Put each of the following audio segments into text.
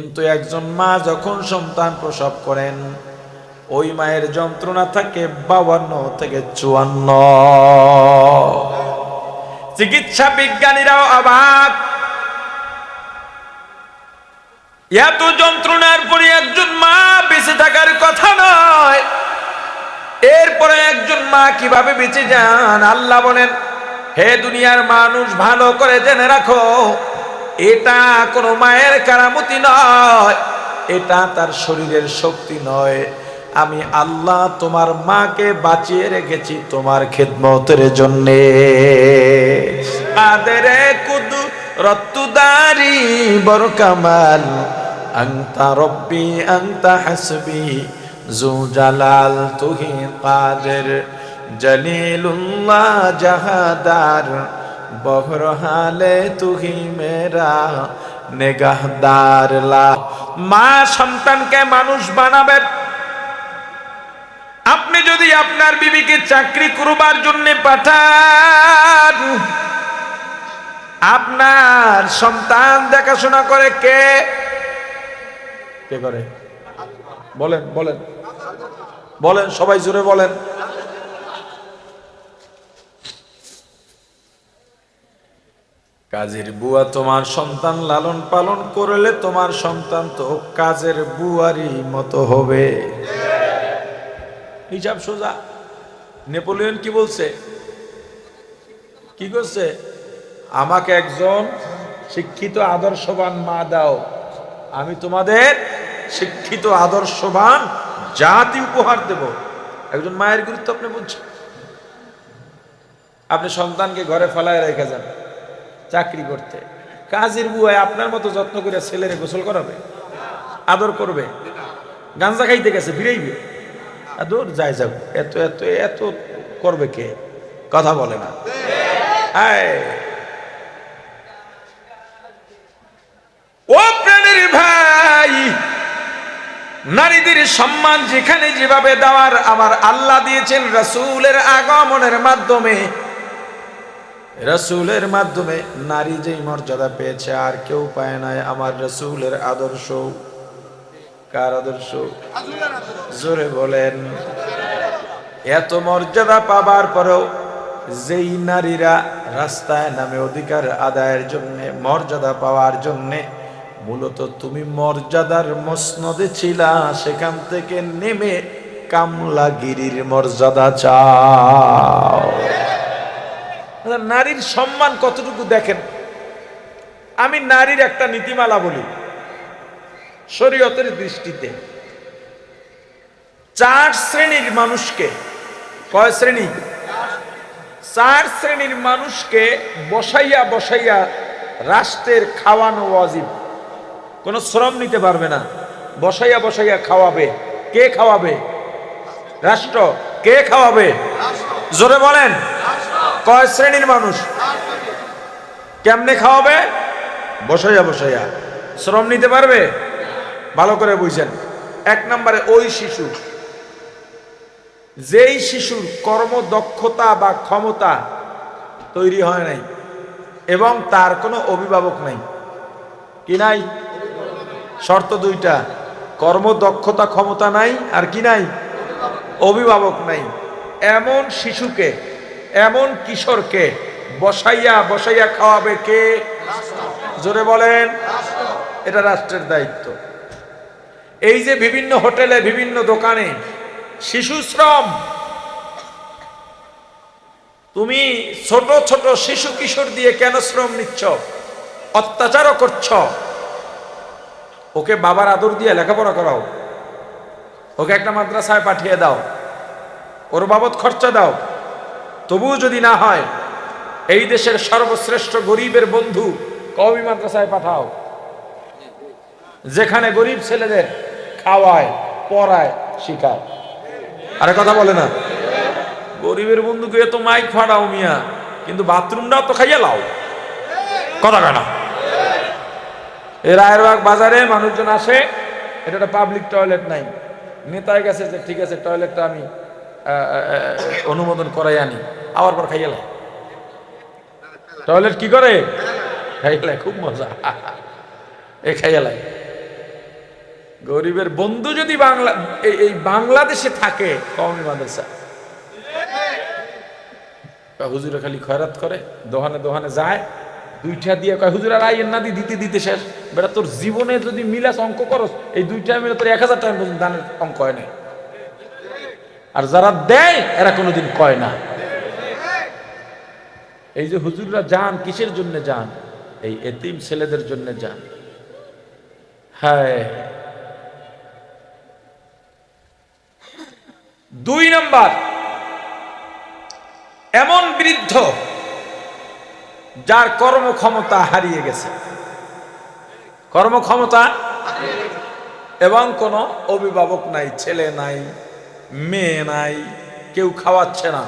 কিন্তু একজন মা যখন সন্তান প্রসব করেন, ওই মায়ের যন্ত্রণা থাকে বাবান্ন থেকে চুয়ান্ন। চিকিৎসা বিজ্ঞানীরাও অবাক। এত যন্ত্রণার পরে একজন মা বেঁচে থাকার কথা নয়। এরপরে একজন মা কীভাবে বেঁচে যান? আল্লাহ বলেন, হে দুনিয়ার মানুষ, ভালো করে জেনে রাখো এটা কোনো মায়ের কারামতি নয়, এটা তার শরীরের শক্তি নয়। আমি আল্লাহ তোমার মাকে বাঁচিয়ে রেখেছি তোমার খেদমতের জন্যে। কুদু রত্তুদারি জালাল জাহাদার। বহরহালে তুহি মেরা নেগাহদার লা। মা সন্তানকে মানুষ বানাবে। আপনি যদি আপনার বিবিকে চাকরি করবার জন্য পাঠান, আপনার সন্তান দেখাশোনা করে কে? কে করে? বলেন বলেন। বলেন, সবাই জোরে বলেন। কাজের বুয়া তোমার সন্তান লালন পালন করলে তোমার সন্তান তো কাজের বুয়ারই মতো হবে। হিসাব সোজা। নেপোলিয়ন কি বলছে? কি করছে? আমাকে একজন শিক্ষিত আদর্শবান মা দাও। আমি তোমাদের শিক্ষিত আদর্শবান জাতি উপহার দেব। একজন মায়ের গুরুত্ব আপনি বুঝছেন? আপনি সন্তানকে ঘরে ফেলায় রেখে যান। চাকরি করতে। কাজের বুয়ায় আপনার মতো যত্ন করে ছেলেরে গোসল করাবে, আদর করবে, গাঞ্জা খাইতে গেছে, ফিরেইবে। আদর, যাই যাও এত এত এত করবে কে? কথা বলে না। ও প্রাণীর ভাই, নারীদের সম্মান যেখানে যেভাবে দেওয়ার, আমার আল্লাহ দিয়েছেন রসুলের আগমনের মাধ্যমে। রসুলের মাধ্যমে নারী যেই মর্যাদা পেয়েছে, আর কেউ পায় নাই আমার রসুলের আদর্শ। কার আদর্শ? জোরে বলেন। এত মর্যাদা পাবার পরেও যেই নারীরা রাস্তায় নামে অধিকার আদায়ের জন্য, মর্যাদা পাওয়ার জন্যে, মূলত তুমি মর্যাদার মসনদে ছিলা, সেখান থেকে নেমে কামলাগিরির মর্যাদা চাও। নারীর সম্মান কতটুকু দেখেন? আমি নারীর একটা নীতিমালা বলি। শরীয়তের দৃষ্টিতে চার শ্রেণির মানুষকে, কয় শ্রেণি? চার শ্রেণির মানুষকে বসাইয়া বসাইয়া রাষ্ট্রের খাওয়ানো ওয়াজিব। কোনো শ্রম নিতে পারবে না। বসাইয়া বসাইয়া খাওয়াবে। কে খাওয়াবে? রাষ্ট্র। কে খাওয়াবে? জোরে বলেন। কয় শ্রেণির মানুষ? কেমনে খাওয়াবে? বসাইয়া বসাইয়া। শ্রম নিতে পারবে? ভালো করে বুঝছেন এক নম্বরে ওই শিশু। যেই শিশুর কর্মদক্ষতা বা ক্ষমতা তৈরি হয় নাই এবং তার কোনো অভিভাবক নাই, কি নাই? শর্ত দুইটা। কর্মদক্ষতা, ক্ষমতা নাই আর কি নাই? অভিভাবক নাই। এমন শিশুকে এমন কিশোরকে বসাইয়া বসাইয়া খাওয়াবে কে? জোরে বলেন। এটা রাষ্ট্রের দায়িত্ব। এই যে বিভিন্ন হোটেলে, বিভিন্ন দোকানে শিশু শ্রম, তুমি ছোট ছোট শিশু কিশোর দিয়ে কেন শ্রম নিচ্ছ? অত্যাচারও করছ? ওকে বাবার আদর দিয়ে লেখাপড়া করাও। ওকে একটা মাদ্রাসায় পাঠিয়ে দাও। ওর বাবদ খরচা দাও। তবুও যদি না হয়, এই দেশের সর্বশ্রেষ্ঠ গরিবের বন্ধু কবি মাদ্রাসায় পাঠাও। যেখানে গরিব ছেলেদের খাওয়ায়, পড়ায়, শিখায়। আরে কথা বলে না। গরিবের বন্ধুকে এত মাইক ফাড়াও মিয়া, কিন্তু বাথরুমটাও তো খাইয়া লাও। কথা কেনা এই রায়েরবাগ বাজারে মানুষজন আসে, এটা একটা পাবলিক টয়লেট নাই। নেতায় গেছে যে, ঠিক আছে টয়লেটটা আমি অনুমোদন করাই আনি। আবার পর খাইয়া লাই। টয়লেট কি করে? খাইয়া লাই খুব মজা। এ খাইয়া লাই। গরিবের বন্ধু যদি বাংলা এই- বাংলাদেশে থাকে মাদ্রাসা। কয় হুজুরে খালি খয়রাত করে দোহানে দোহানে যায়। দুইটা দিয়ে কয় হুজুর আর আইয়ের না দি দিতে দিতে শেষ। বেটা তোর জীবনে যদি মিলাস অঙ্ক করস এই দুইটা মিলে তোর এক হাজার টাকা পর্যন্ত দানের অঙ্ক হয় না আর যারা দেয়, এরা কোনোদিন কয় না। এই যে হুজুররা যান, কিসের জন্য যান? এই এতিম ছেলেদের জন্য যান। হ্যাঁ। দুই নাম্বার, এমন বৃদ্ধ যার কর্মক্ষমতা হারিয়ে গেছে। কর্মক্ষমতা? এবং কোনো অভিভাবক নাই, ছেলে নাই। মেয়ে নাই, কেউ খাওয়াচ্ছে না।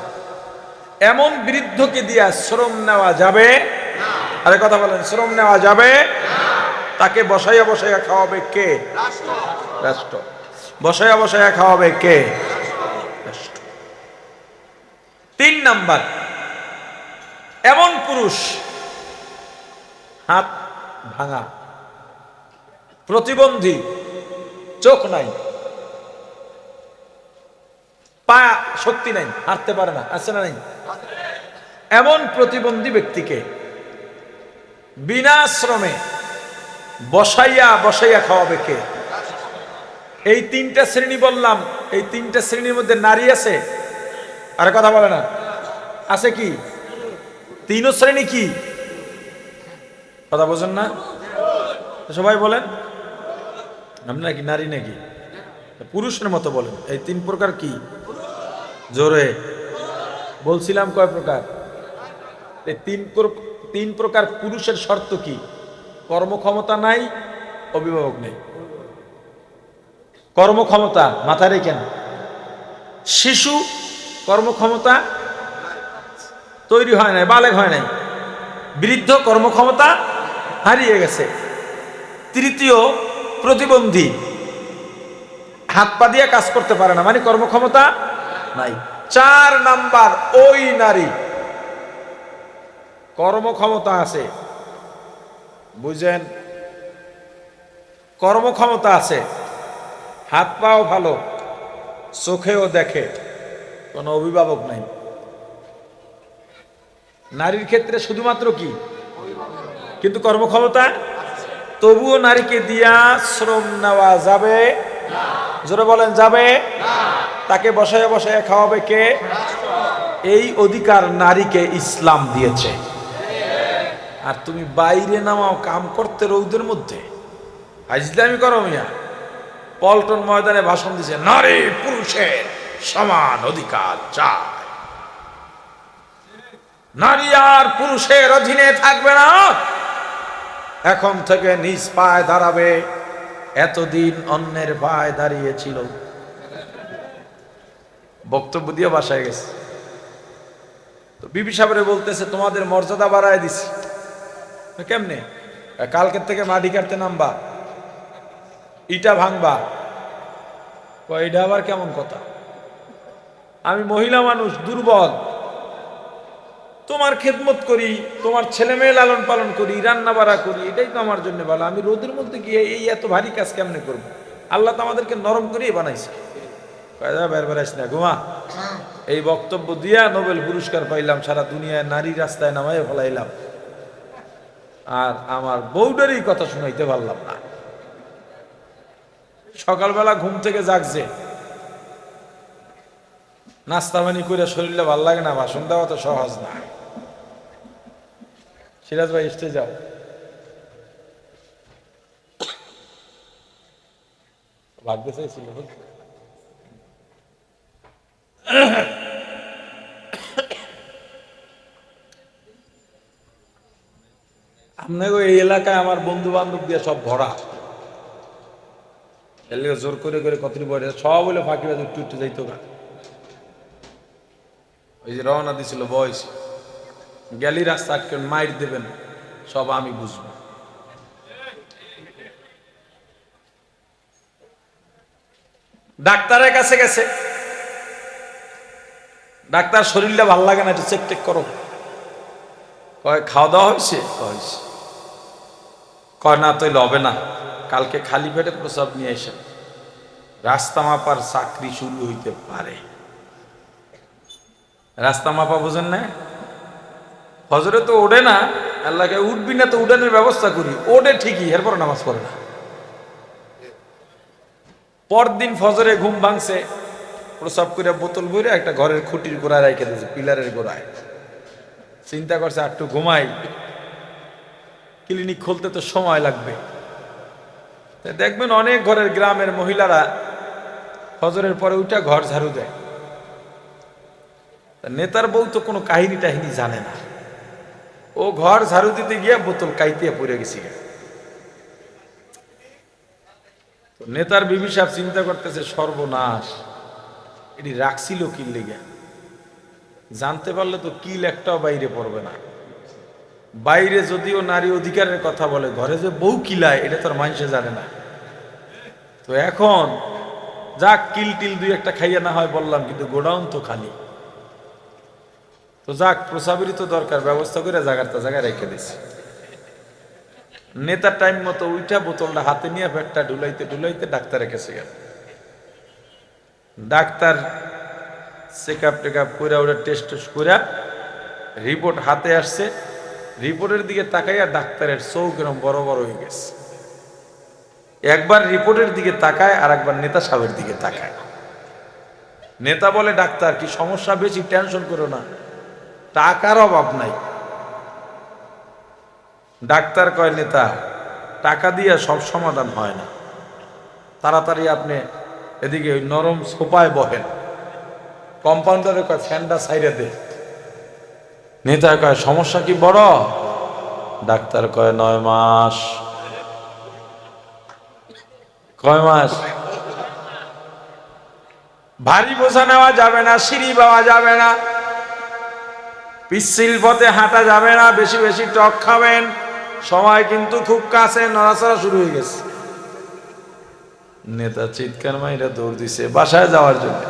এমন বৃদ্ধকে দিয়া শ্রম নেওয়া যাবে? আরে কথা বলেন, শ্রম নেওয়া যাবে? তাকে বসাইয়া বসাইয়া খাওয়াবে কে? রাষ্ট্র বসাইয়া বসাইয়া খাওয়াবে কে? তিন নাম্বার, এমন পুরুষ, হাত ভাঙা, প্রতিবন্ধী, চোখ নাই। পা শক্তি নাই, হাঁটতে পারে না, আছে না নাই? এমন প্রতিবন্ধী ব্যক্তিকে বিনা শ্রমে বসাইয়া বসাইয়া খাওয়াবে কে? এই তিনটা শ্রেণি বললাম, এই তিনটা শ্রেণির মধ্যে নারী আছে? আরে কথা বলে না। আছে কি? তিনও শ্রেণি কি? কথা বোঝেন না? সবাই বলেন। আপনি নাকি নারী নাকি? পুরুষের মতো বলেন। এই তিন প্রকার কি? জোরে। বলছিলাম কয় প্রকার? তিন তিন প্রকার পুরুষের শর্ত কি? কর্মক্ষমতা নাই, অভিভাবক নেই। কর্মক্ষমতা মাথায় রেখেন। শিশু কর্মক্ষমতা তৈরি হয় নাই বালেক হয় নাই। বৃদ্ধ কর্মক্ষমতা হারিয়ে গেছে। তৃতীয়, প্রতিবন্ধী। হাত পা দিয়ে কাজ করতে পারে না মানে কর্মক্ষমতা নাই। চার নাম্বার, ওই নারী। কর্মক্ষমতা আছে। বুঝেন? কর্মক্ষমতা আছে। হাত পাও ভালো, চোখেও দেখে। কোনো অভিভাবক নাই। নারীর ক্ষেত্রে শুধুমাত্র কি? কিন্তু কর্মক্ষমতা? তবুও নারীকে দিয়া শ্রম নেওয়া যাবে। জোরে বলেন, যাবে? তাকে বসায় বসায় খাওয়াবে কে? এই অধিকার নারীকে ইসলাম দিয়েছে। আর তুমি বাইরে নামাও, কাম করতে রৌদের মধ্যে। আজলামি করো মিয়া। পল্টন ময়দানে ভাষণ দিছে, নারী পুরুষের সমান অধিকার চায় নারী আর পুরুষের অধীনে থাকবে না। এখন থেকে নিজ পায়ে দাঁড়াবে। এতদিন অন্যের পায়ে দাঁড়িয়েছিল। বক্তব্য দিয়ে বাসায় গেছে। তো বিবি সাহেবরে বলতেছে, তোমাদের মর্যাদা বাড়ায় দিছি। কেমনে? কালকের থেকে মাটি কাটতে নামবা, ইটা ভাঙবা। এটা আবার কেমন কথা? আমি মহিলা মানুষ, দুর্বল। তোমার খেদমত করি, তোমার ছেলে মেয়ে লালন পালন করি রান্না বাড়া করি, এটাই তো আমার জন্য ভালো। আমি রোদের মধ্যে গিয়ে এই এত ভারী কাজ কেমনে করব? আল্লাহ তো আমাদেরকে নরম করেই বানাইছে। কয়, বের বেড়াইস না ঘুমা। এই বক্তব্য দিয়া নোবেল পুরস্কার পাইলাম সারা দুনিয়ায় নারী রাস্তায় নামাই ফেলাইলাম। আর আমার বউডারই কথা শুনাইতে পারলাম না। সকালবেলা ঘুম থেকে জাগছে। নাস্তা পানি করে শরীরটা ভালো লাগে না ভাষণ দেওয়া তো সহজ না। সিরাজ ভাই এসতে যাও। ভাগ্য চাইছিল আপনাকে এই এলাকায় আমার বন্ধু বান্ধব দিয়ে সব ভরা। জোর করে করে কতটি বলে সব বলে ফাঁকি বাজে একটু একটু যাইতো না ওই যে রওনা দিছিল বয়স। গেলি রাস্তা আটকে, মাইর দেবেন। সব আমি বুঝব। ডাক্তারের কাছে গেছে। ডাক্তার শরীরটা ভালো লাগে না, একটু চেক টেক করো। কয়, খাওয়া দাওয়া হয়েছে কয় হয়েছে। কয়, না তৈলে হবে না। কালকে খালি পেটে প্রসাব নিয়ে এসে রাস্তা মাপার চাকরি শুরু হইতে পারে। রাস্তা মাপা বোঝেন না ফজরে তো ওঠে না আল্লাহকে উঠবি না তো উঠানের ব্যবস্থা করি। ওঠে ঠিকই, এরপর নামাজ পড়ে না। পরদিন ফজরে ঘুম ভাঙছে প্রসাব করে বোতল বইরে একটা ঘরের খুঁটির গোড়ায় রেখে দিয়েছে, পিলারের গোড়ায়। চিন্তা করছে একটু ঘুমাই। ক্লিনিক খুলতে তো সময় লাগবে। দেখবেন অনেক ঘরের গ্রামের মহিলারা ফজরের পরে উঠা ঘর ঝাড়ু দেয়। নেতার বউ তো কোনো কাহিনী টাহিনী জানে না। ও ঘর ঝাড়ু দিতে গিয়ে বোতল কাইতে পড়ে গেছি নেতার বিবি সাহেব চিন্তা করতেছে, সর্বনাশ। এটি রাখছিল কিল লেগে? জানতে পারলে তো কিল একটাও বাইরে পড়বে না। বাইরে যদিও নারী অধিকারের কথা বলে, ঘরে যে বউ কিলায়, এটা তোর মানুষে জানে না। তো এখন, যাক, কিল টিল দুই একটা খাইয়া না হয় বললাম, কিন্তু গোডাউন তো খালি। তো যাক, প্রসাবেরই তো দরকার, ব্যবস্থা করে জায়গাটা জায়গায় রেখে দিছি। নেতার টাইম মতো উইটা বোতলটা হাতে নিয়ে পেটটা ঢুলাইতে ঢুলাইতে ডাক্তারের কাছে গেল। Doctor check up take up করে ওটা টেস্ট টেস্ট করে রিপোর্ট হাতে আসছে। রিপোর্টের দিকে তাকাইয়া ডাক্তারের চোখ এরকম বড় বড় হয়ে গেছে। একবার রিপোর্টের দিকে তাকায় আর একবার নেতা সাহেবের দিকে তাকায়। নেতা বলে, ডাক্তার, কি সমস্যা? বেশি টেনশন করো না। টাকার অভাব নাই। ডাক্তার কয়, নেতা, টাকা দিয়ে সব সমাধান হয় না। তাড়াতাড়ি আপনি এদিকে ওই নরম সোপায় বহেন। কম্পাউন্ডারে কয়, ফ্যানটা সাইডে দে। নেতা কয়, সমস্যা কি বড়? ডাক্তার কয়, নয় মাস। কয় মাস? ভারী বোঝা নেওয়া যাবে না, সিঁড়ি পাওয়া যাবে না। পিচ্ছিল পথে হাঁটা যাবে না, বেশি বেশি টক খাবেন। সময় কিন্তু খুব কাছে, নড়াচড়া শুরু হয়ে গেছে। নেতা চিৎকার মাইরা দৌড় দিছে, বাসায় যাওয়ার জন্য।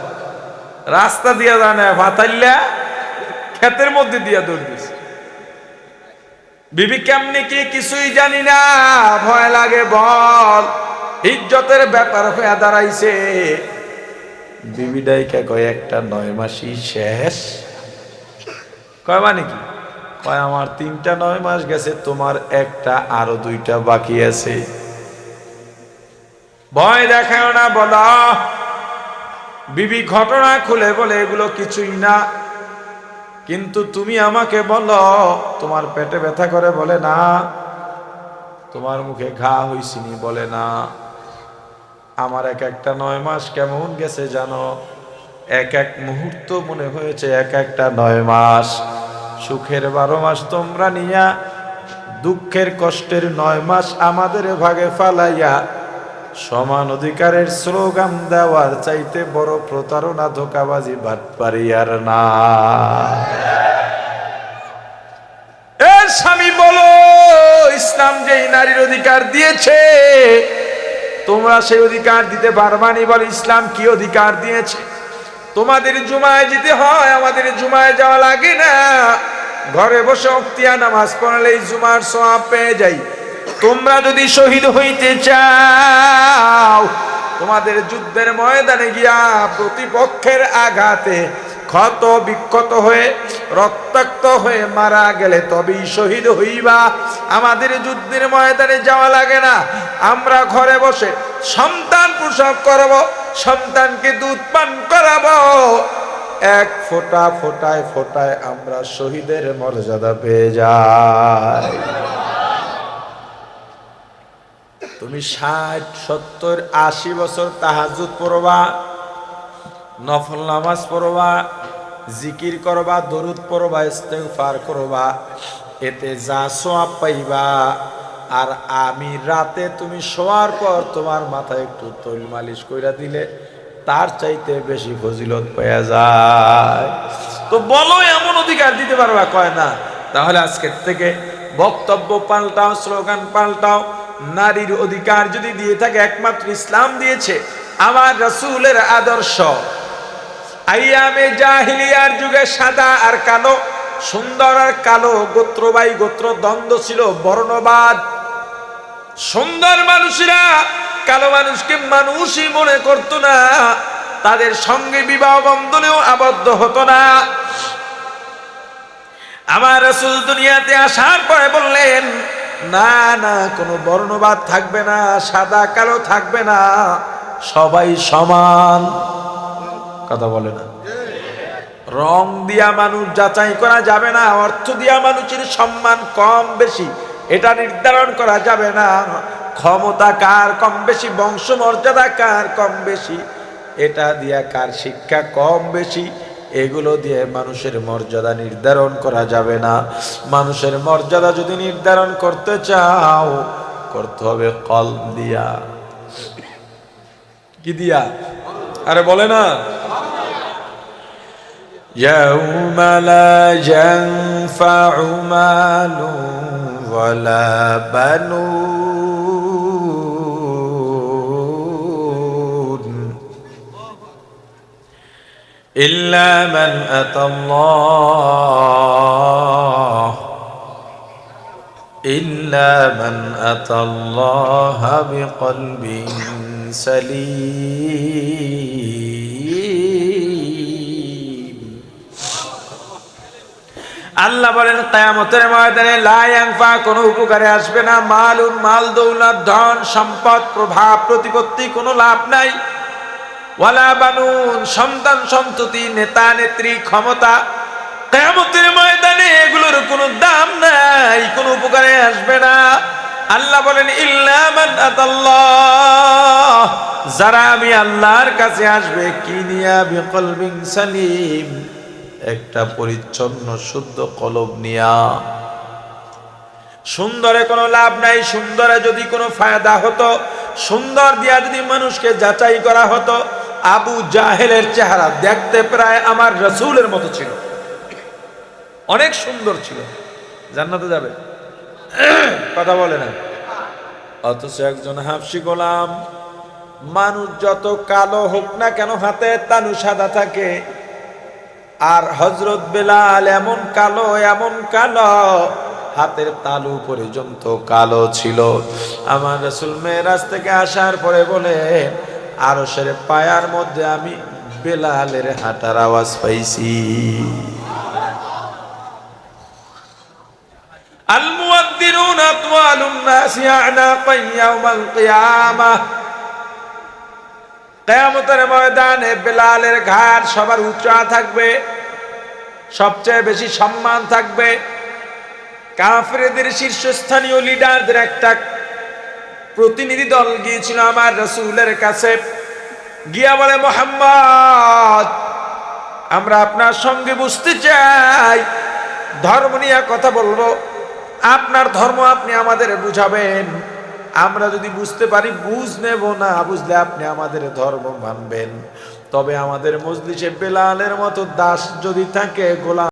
রাস্তা দিয়া যায় না ভাতাইল্লা ক্ষেতের মধ্যে দিয়া দৌড় দিছে। বিবি কেমনি কি কিছুই জানি না, ভয় লাগে বল, ইজ্জতের ব্যাপার হয়ে দাঁড়াইছে। বিবি ডাইকা কয়, একটা নয় মাসই শেষ। কয় মানে কি? কয়, আমার তিনটা নয় মাস গেছে, তোমার একটা আরও দুইটা বাকি আছে। ভয় দেখাও না, বলা। বিবি ঘটনা খুলে বলে, এগুলো কিছুই না। কিন্তু তুমি আমাকে বলো, তোমার পেটে ব্যথা করে বলে না। তোমার মুখে ঘা হইছিনি বলে না। আমার এক একটা নয় মাস কেমন গেছে জানো? এক এক মুহূর্ত মনে হয়েছে এক একটা নয় মাস। সুখের বারো মাস তোমরা নিয়া, দুঃখের কষ্টের নয় মাস আমাদের ভাগে ফালাইয়া সমান অধিকারের স্লোগান দেওয়ার চাইতে বড় প্রতারণা, ধোকাবাজি বাদ পারি আর না। এর স্বামী বলো, ইসলাম যেই নারীর অধিকার দিয়েছে, তোমরা সেই অধিকার দিতে পারবানি বল ইসলাম কি অধিকার দিয়েছে? তোমাদের জুমায় যেতে হয়, আমাদের জুমায় যাওয়া লাগে না। ঘরে বসে অক্তিয়া নামাজ পড়লেই জুমার সোয়াব পেয়ে যাই। তোমরা যদি শহীদ হইতে চাও, তোমাদের যুদ্ধের ময়দানে গিয়া প্রতিপক্ষের আঘাতে ক্ষত বিক্ষত হয়ে, রক্তাক্ত হয়ে মারা গেলে তবেই শহীদ হইবা। আমাদের যুদ্ধের ময়দানে যাওয়া লাগে না। আমরা ঘরে বসে সন্তান প্রসব করব, সন্তানকে দুধ পান করাবো। এক ফোঁটা ফোটায় ফোটায় আমরা শহীদের মর্যাদা পেয়ে যাই। তুমি ষাট, সত্তর, আশি বছর তাহাজুদ পড়বা, নফল নামাজ পড়বা, জিকির করবা, দরুদ পড়বা, ইস্তেগফার করবা, এতে যা সোয়াব পাইবা। আর আমি রাতে তুমি শোয়ার পর তোমার মাথায় একটু তৈল মালিশ কইরা দিলে, তার চাইতে বেশি ফজিলত পাওয়া যায়। তো বলো, এমন অধিকার দিতে পারবা? কয় না। তাহলে আজকের থেকে বক্তব্য পাল্টাও, স্লোগান পাল্টাও নারীর অধিকার যদি দিয়ে থাকে, একমাত্র ইসলাম দিয়েছে। আমার রসুলের আদর্শ। আইয়ামে জাহিলিয়ার যুগে সাদা আর কালো, সুন্দর আর কালো, গোত্র বাই গোত্র দ্বন্দ্ব ছিল, বর্ণবাদ। সুন্দর মানুষেরা কালো মানুষকে মানুষই মনে করতো না। তাদের সঙ্গে বিবাহ বন্ধনেও আবদ্ধ হতো না। আমার রসুল দুনিয়াতে আসার পরে বললেন না না, কোনো বর্ণবাদ থাকবে না, সাদা কালো থাকবে না, সবাই সমান। কথা বলে না। রং দিয়া মানুষ যাচাই করা যাবে না, অর্থ দিয়া মানুষের সম্মান কম বেশি, এটা নির্ধারণ করা যাবে না। ক্ষমতা কার কম বেশি বংশ মর্যাদা কার কম বেশি, এটা দিয়া কার শিক্ষা কম বেশি এগুলো দিয়ে মানুষের মর্যাদা নির্ধারণ করা যাবে না মানুষের মর্যাদা যদি নির্ধারণ করতে চাও করতে হবে কল দিয়া কি দিয়া আরে বলে না يوم لا ينفع مال ولا بنون إلا من أتى الله إلا من أتى الله بقلب سليم আল্লাহ বলেন কায়ামতের ময়দানে লায়াংফা কোনো উপকারে আসবে না মালুন মাল দৌলত ধন সম্পদ প্রভাব প্রতিপত্তি কোনো লাভ নাই ওয়ালা বানুন, সন্তান সন্ততি, নেতা, নেত্রী, ক্ষমতা। কেয়ামতের ময়দানে এগুলোর কোনো দাম নাই, কোনো উপকারে আসবে না। আল্লাহ বলেন ইল্লামান আতাল্লাহ। যারা আমি আল্লাহর কাছে আসবে কি নিয়া বিকলবিন সালিম, একটা পরিচ্ছন্ন, শুদ্ধ কলব নিয়া সুন্দরে কোনো লাভ নাই, সুন্দরে যদি কোনো ফায়দা হতো, সুন্দর দিয়া যদি মানুষকে যাচাই করা হতো, আবু জাহেলের চেহারা দেখতে প্রায় আমার রসুলের মতো ছিল। অনেক সুন্দর ছিল। জান্নাতে যাবে? কথা বলে না। অথচ একজন হাফসি গোলাম, মানুষ যত কালো হোক না কেন হাতে তানু সাদা থাকে। আর হজরত বেলাল এমন কালো এমন কালো হাতের তালু পর্যন্ত কালো ছিল আমার রসুল মেয়েরাজ থেকে আসার পরে বলে আরো সেরে পায়ার মধ্যে আমি বেলালের হাঁটার আওয়াজ পাইছি المؤذنون أطوال الناس أعناقا يوم القيامة কেয়ামতের ময়দানে বেলালের ঘাট সবার উঁচা থাকবে সবচেয়ে বেশি সম্মান থাকবে কাফেরদের শীর্ষস্থানীয় লিডারদের একটা প্রতিনিধি দল গিয়েছিল আমার রসুলের কাছে। গিয়া বলে, মোহাম্মদ, আমরা আপনার সঙ্গে বুঝতে চাই। ধর্ম নিয়ে কথা বলব। আপনার ধর্ম আপনি আমাদের বুঝাবেন। আমরা যদি বুঝতে পারি, বুঝ নেব না। বুঝলে আপনি আমাদের ধর্ম মানবেন। তবে আমাদের মজলিসে বেলালের মতো দাস যদি থাকে, গোলাম